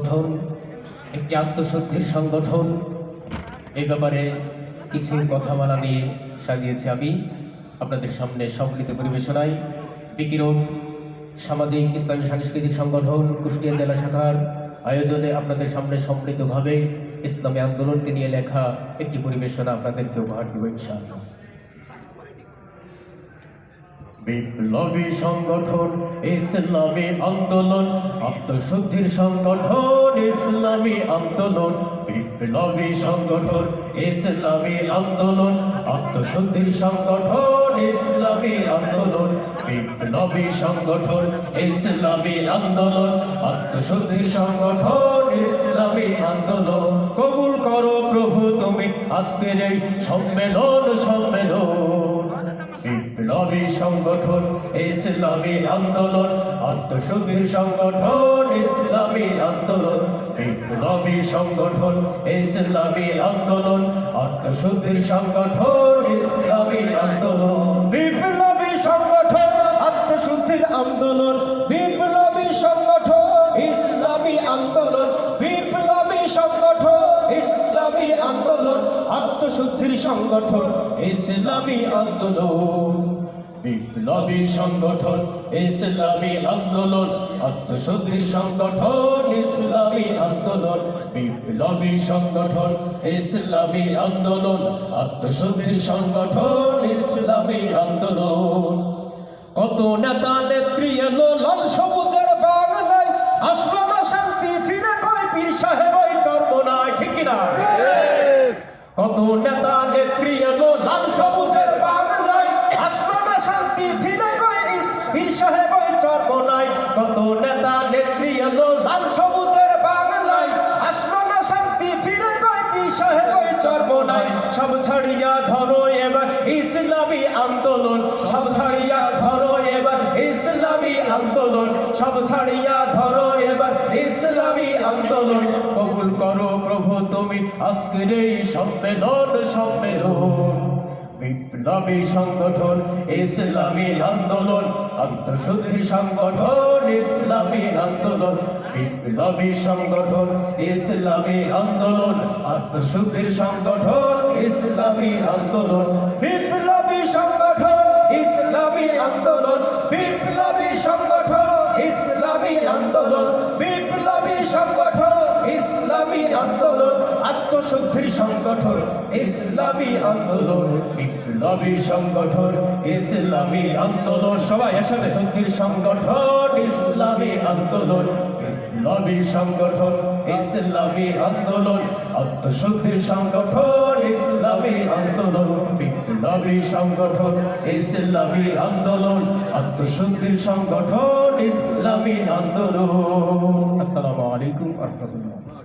সংগঠন, একটি আত্মশুদ্ধির সংগঠন। এই ব্যাপারে কিছু কথা বলা নিয়ে সাজিয়েছি আমি আপনাদের সামনে সম্মিলিত পরিবেশনায়। বিকি রোড সামাজিক, ইসলামী, সাংস্কৃতিক সংগঠন, কুষ্টিয়া জেলা শাখার আয়োজনে আপনাদের সামনে সম্মিলিতভাবে ইসলামী আন্দোলনকে নিয়ে লেখা একটি পরিবেশনা আপনাদেরকে উপহার দেব ইনশাআল্লাহ। বিপ্লবী সংগঠন, ইসলামী আন্দোলন, আত্মশুদ্ধির সংগঠন, ইসলামী আন্দোলন, বিপ্লবী সংগঠন, ইসলামী আন্দোলন, আত্মশুদ্ধির সংগঠন, ইসলামী আন্দোলন, বিপ্লবী সংগঠন, ইসলামী আন্দোলন, আত্মশুদ্ধির সংগঠন, ইসলামী আন্দোলন। কবুল করো প্রভু তুমি আজকের এই সম্মেলন সম্মেলন। বিপ্লবী সংগঠন, ইসলামী আন্দোলন আত্মশুদ্ধির সংগঠন, ইসলামী আন্দোলন, বিপ্লবী সংগঠন, ইসলামী আন্দোলন আত্মশুদ্ধির সংগঠন, ইসলামী আন্দোলন। বিপ্লবী সংগঠন আত্মশুদ্ধির আন্দোলন, বিপ্লবী সংগঠন, ইসলামী আন্দোলন, বিপ্লবী সংগঠন। আত্মশুদ্ধির সংগঠন, ইসলামী আন্দোলন। বিপ্লবী সংগঠন, ইসলামী আন্দোলন। আত্মশুদ্ধির সংগঠন, ইসলামী আন্দোলন। বিপ্লবী সংগঠন, ইসলামী আন্দোলন। আত্মশুদ্ধির সংগঠন, ইসলামী আন্দোলন। কত নেতা নেত্রী এলো লাল সবুজের বাংলায় আসলো সাহেব, ওই চর্মনায় কত নেতা, নেত্রী এলো সবুজের বাংলায়। আসলো না শান্তি, ফিরে কয় পীর সাহেব, ওই চর্মনায় সব ছাড়িয়া ধরো এবার ইসলামী আন্দোলন। সব ছাড়িয়া ধরো এবার ইসলামী আন্দোলন। সব ছাড়িয়া ধরো এবার ইসলামী আন্দোলন। কবুল করো প্রভু তুমি আজকের এই সম্মেলন সম্মেলন। বিপ্লবী সংগঠন, ইসলামী আন্দোলন আত্মশুদ্ধির সংগঠন, ইসলামী আন্দোলন বিপ্লবী সংগঠন, ইসলামী আন্দোলন আত্মশুদ্ধির সংগঠন, ইসলামী আন্দোলন, বিপ্লবী সংগঠন, ইসলামী আন্দোলন, বিপ্লবী সংগঠন, ইসলামী আন্দোলন, বিপ্লবী সংগঠন, ইসলামী আন্দোলন আত্মশুদ্ধির সংগঠন, ইসলামী আন্দোলন, বিপ্লবী সংগঠন, ইসলামী আন্দোলন, সবাই একসাথে শুদ্ধির সংগঠন, ইসলামী আন্দোলন, বিপ্লবী সংগঠন, ইসলামী আন্দোলন আত্মশুদ্ধির সংগঠন, ইসলামী আন্দোলন, বিপ্লবী সংগঠন, ইসলামী আন্দোলন আত্মশুদ্ধির সংগঠন, ইসলামী আন্দোলন। আসসালামু আলাইকুম রহমতুল্লাহ।